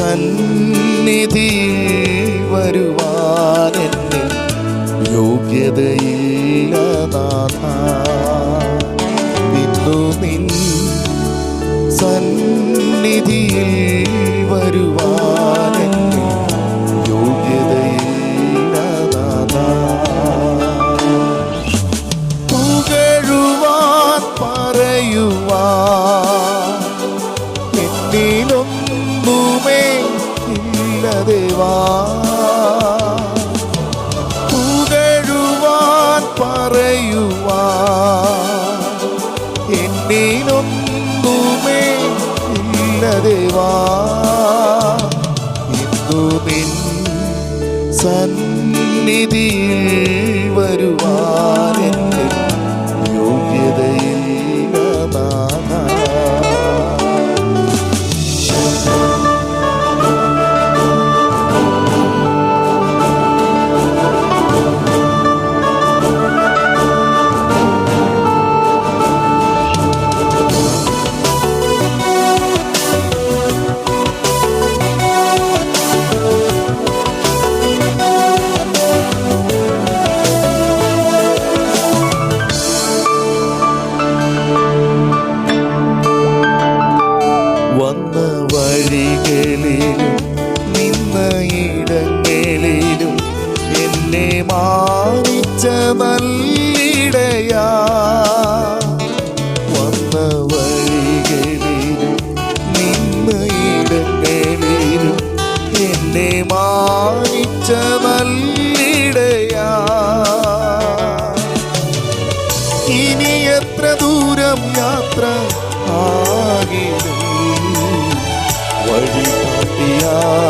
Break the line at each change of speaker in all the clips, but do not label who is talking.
സന്നിധി വരുവാനെന്നെ യോഗ്യതയില്ല ദേവാ പുകഴുവാൻ പറയുവാൻ എന്നിലൊന്നുമേ ഇല്ല ദേവാ. ഇന്നു നിൻ സന്നിധിയിൽ നല്ലിടയാ വന്ന വഴികളിലും നിന്ന ഇടങ്ങളിലും എന്നെ മാനിച്ച നല്ലിടയാ ഇനി എത്ര ദൂരം യാത്ര ആകിലും വഴി കാട്ടിയാനേ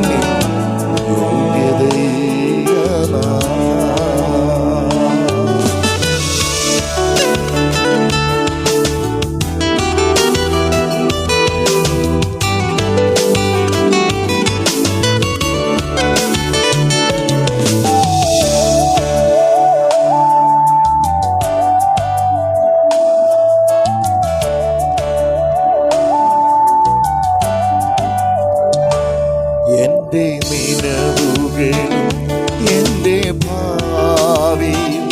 എന്റെ ഭാവിയും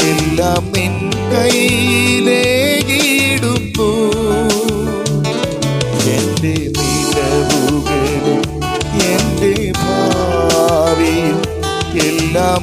എല്ലാം എന്റെ എന്റെ എല്ലാം